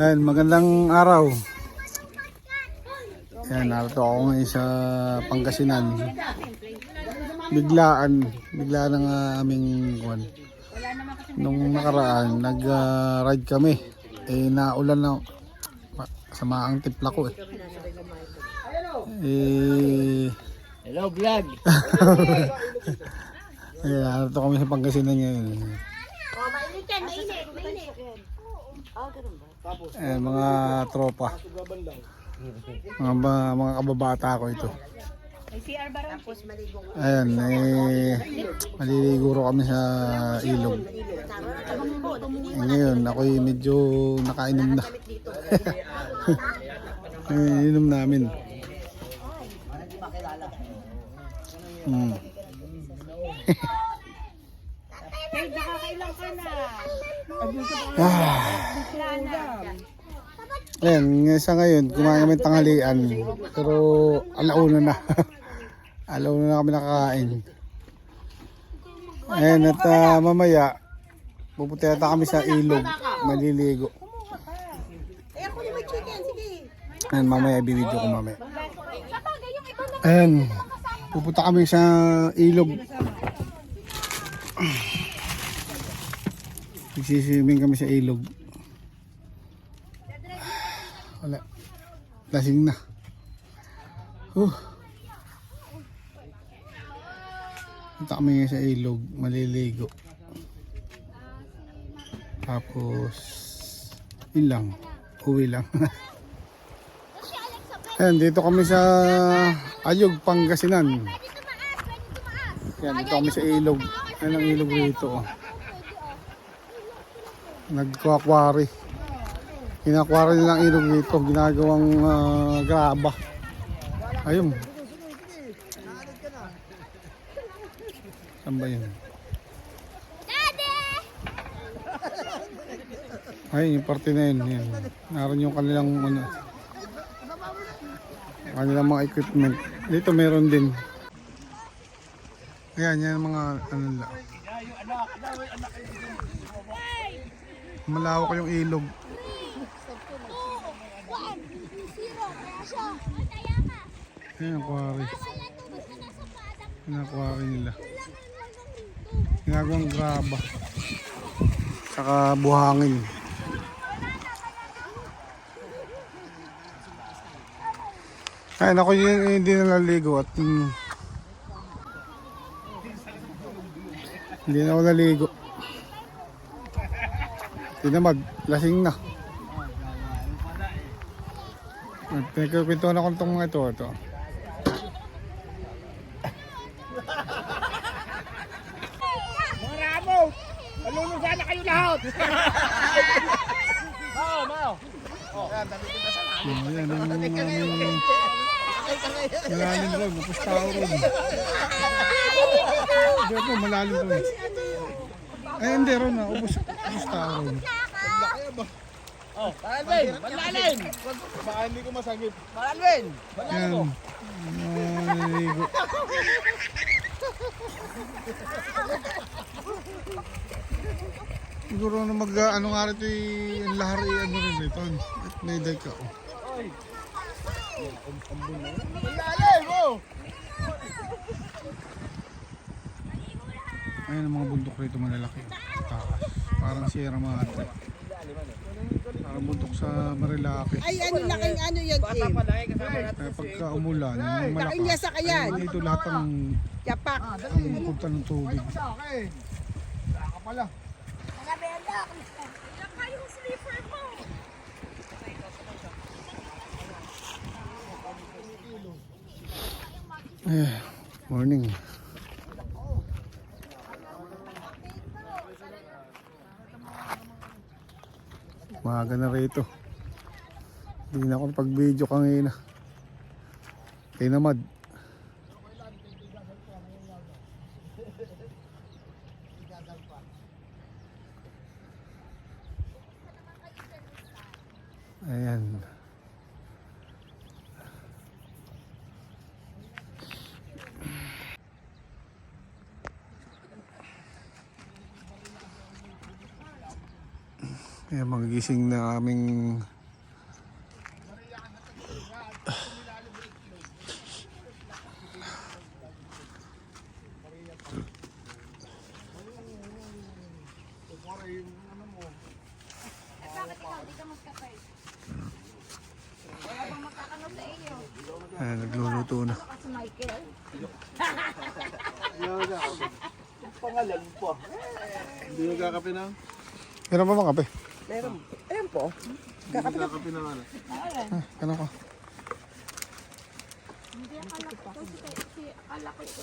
Ayan, magandang araw. Ayan, narito ako ngayon sa Pangasinan. Biglaan, biglaan ang ah, aming kwan. Nung nakaraan, nag-ride kami. Eh, naulan na. Ma- Sama ang tipla ko eh. Eh, Hello, vlog. Ayan, narito kami sa Pangasinan ngayon. Oh, mainit yan, mainit, mainit. Eh, mga tropa. Mga, ba- mga kababata ko ito. Ayan, eh, maliligo ro kami sa ilog. Eh, ngayon, ako'y medyo nakainom na. eh, inom namin. Hmm. ah. Ayan, sa ngayon, kumain kami tanghalian. Pero alauna na. alauna na kami nakakain. Ayan, at ah, mamaya, pupunta yata kami sa ilog. Maliligo. Ayan, mamaya, ibibidyo ko mamaya. Ayan, pupunta kami sa ilog. Nagsiswimming kami sa ilog. Wala. Lasing na. Huh. Punta kami sa ilog, maliligo. Tapos, yun lang. Uwi lang. Ayan, dito kami sa Ayog, Pangasinan. Yan, dito kami sa ilog. Ayan ang ilog rito. Oh. Nagkuakwari. Kinakwari nila ang ilog dito. Ginagawang ah, graba. Ayun. Saan ba yun? Ay, yung parte na yun. Yan. Naroon yung kanilang ano, kanilang mga equipment. Dito meron din. Ayan, yan mga ano nila. Malawak yung ilog. Ayan ang quarry. Ayan ang quarry nila. Ginagawang graba. Saka buhangin. Ay, ako yun hindi na naligo at hindi na ako naligo. Tinamad, lasing na. Pinagkakwentuhan ako itong mga ito. ito. Maramo! Malulusa na kayo lahat! Mao, mao. Ayan, ang aming malalim ron, tapos tao ron. Hindi po, malalim ron. Ay, hindi ron na, ubos, ubos tao ron. Oh, Alvin! Malalim! Baka hindi ko masagip. Yan, mga naliligo. Siguro na mag, ano nga rito yung lahari, ano rin ito. At may day ka, oh. Malalim, oh! Ayan ang mga bundok rito malalaki. Taas. Parang Sierra Madre. Parang bundok sa Marilaki. Ay, ano laking ano yan, Kim? Kaya pagka umulan, yung malakas. Laking yasa ka yan. Dito lahat ng Yapak. ang punta ng tubig. Sa akin. Saka pala. Eh, morning. Maaga na rito. Hindi na ako pag-video kanina. Tinamad. Ayan. Ayan, magigising na aming Ayan, nagluluto na. Hindi yung kakape na. Meron pa bang kape? Meron. Ayan po. Kakape na nga. Ah, ano ko?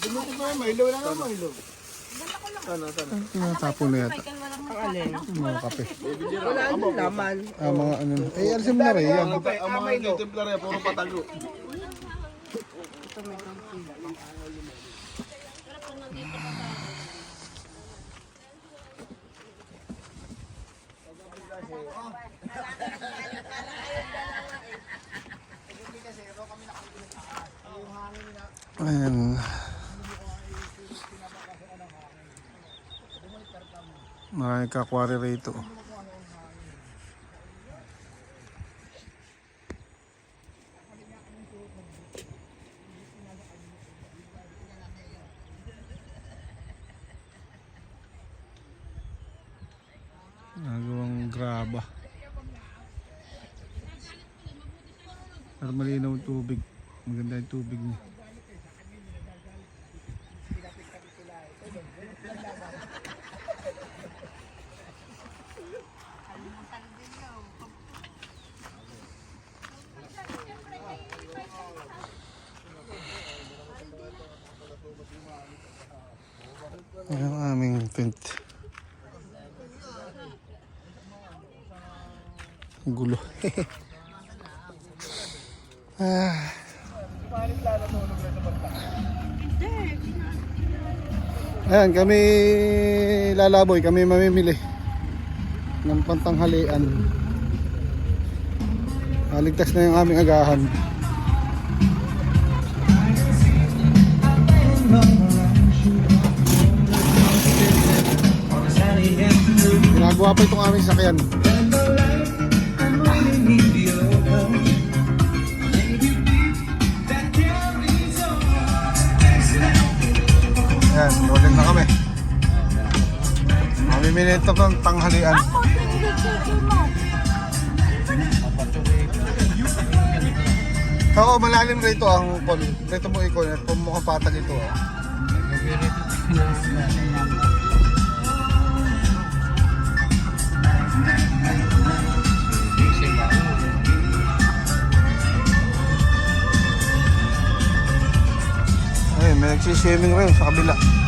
Dumuto pa yun, Milo lang nga Milo. Sana, sana. Tinatapon na yata. Ang alin. Mga kape. Wala nang laman. Ah, mga ano. Eh, alisin mo na rin. Ang, ang mga templarya, puro patago. Ayan. Marami kakwari rito. Aming tent. Ang gulo. ah. Ayan, kami lalaboy, kami mamimili ng pantanghalian. Aligtas na yung aming agahan. Pa itong aming sakyan. Yan, loading na kami. Mamimili ito ng tanghalian. Oo, malalim rito ang pon. Rito mo ikon mukhang patag ito. oh. Nagsiswimming rin sa kabila.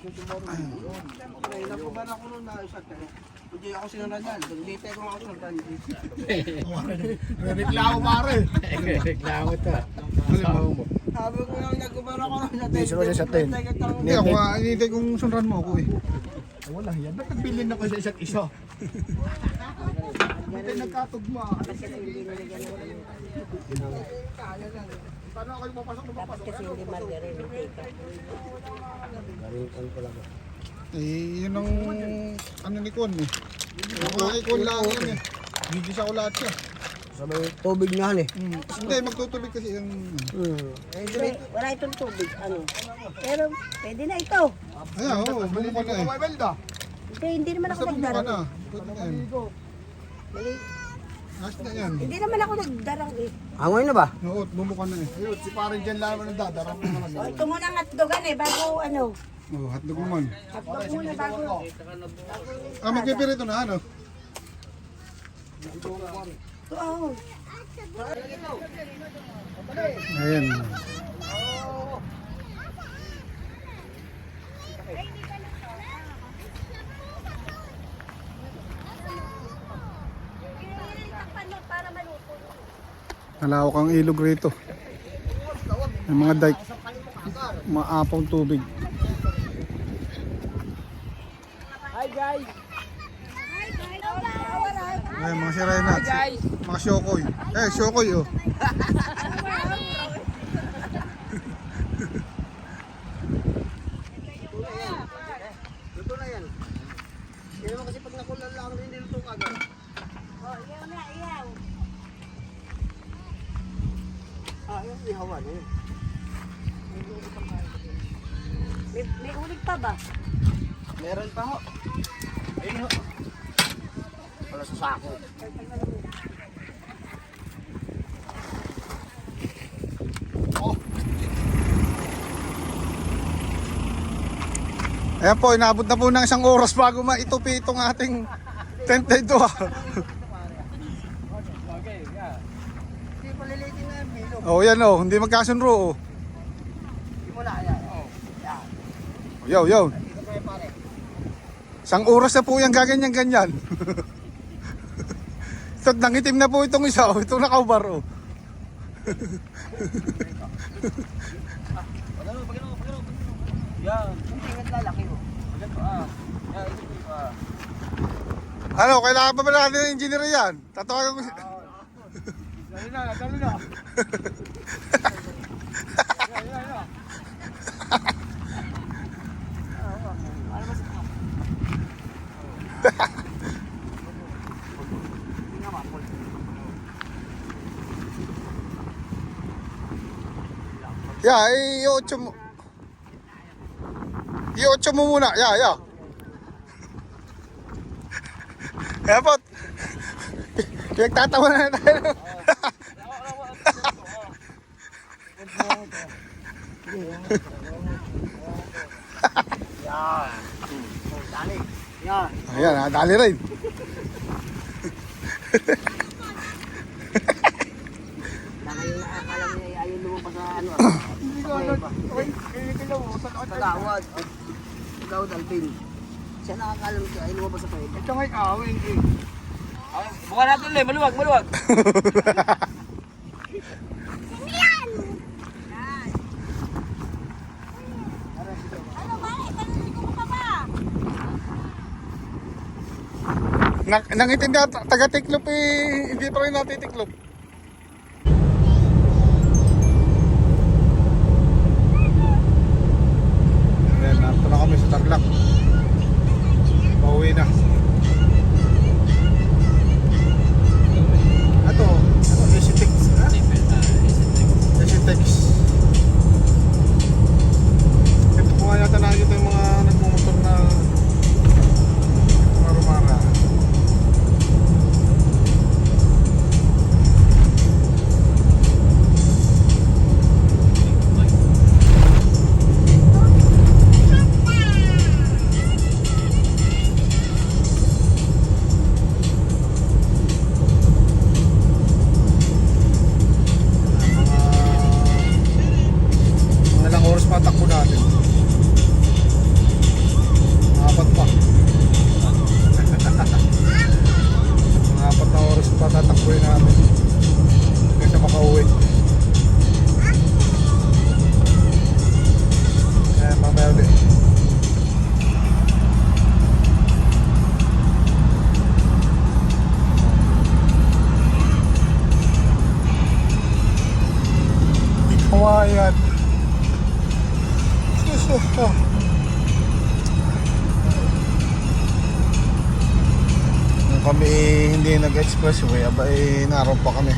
Ikaw na. Ay, nakuban ako nun na isa tayo. Hindi ako sinunod yan. Hindi tayo ako sinunod. Reklamo pare. Reklamo to. Sabi ko yung naguban ako nun sa Hindi, sunod siya sa ten. Hindi ako, hinihintay kong sunran mo ako eh. Wala yan. Ba't nagbilin ako sa isa't isa? Tayo nagkatugma? Paano kayo papasok na papasok? Eh, yun ang ano ni Kon eh. Ako kay Kon lang yun eh. Hindi sa ko lahat siya. Sa may tubig na eh. Hmm. Hindi, magtutubig kasi yung... Hmm. Wala, wala itong tubig, ano. Pero pwede na ito. Ayan, oo, bumuka na eh. Kaway welda. Hindi, hindi naman ako Basta bumuka nagdarang. na. Pwede na. Na yan. Hindi naman ako nagdarang eh. Hangoy na ba? Oo, bumuka na eh. Ayun, si parang dyan lang ang dadarap na naman. O, ito muna ang hotdogan eh, bago ano. Oo, hotdog naman. Hotdog muna bago. Ah, magpipirito na ano? Oo. Ayan. Malawak ang ilog rito. May mga dike. Maapong tubig. Ay, mga siray na. Mga syokoy. Eh, syokoy oh. ba? Meron pa ho. Ayun ho. Wala sa sako. Ayan po, inabot na po ng isang oras bago maitupi itong ating tent na ito. ah. Hindi palilitin na yung bilog. oh, yan oh, hindi magkasunro oh. Hindi mo na. Ayan. Oh. Yan. Yo, yo. Ito. Isang oras na po yung gaganyan-ganyan. Ito, nangitim na po itong isa. Oh. Itong nakaubar oh. Yan. Ah. Yan, ito ah. Ano, kailangan pa ba natin ng engineer yan? Tatawagan ko si... Dali na, dali na. Yeah, i-8 mo. I-8 mo muna. Yeah, yeah. Kaya po. Pinagtatawa na tayo. Dali. Yan. Ayan, ah, dali rin. Baka yung akala niya ay ayaw lumabas sa ano. Hindi ko ano. Okay, kinikilaw mo. Sa Sa gawad. Ikaw, Dalpin. Siya nakakalam siya ay lumabas sa pwede. Ito ngay kawin eh. Ah, Buka natin, Le. Maluwag, maluwag. Nang, nangitim na taga-tiklop eh, hindi pa rin natitiklop. expressway. Abay naroon pa kami.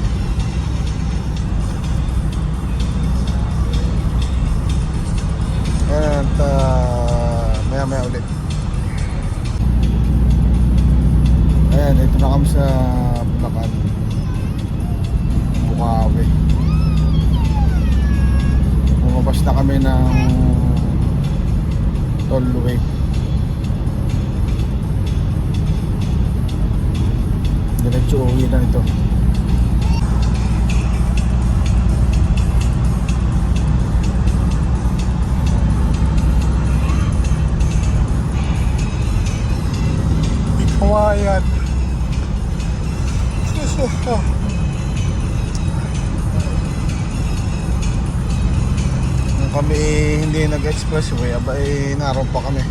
hindi nag-expressway, abay naroon pa kami.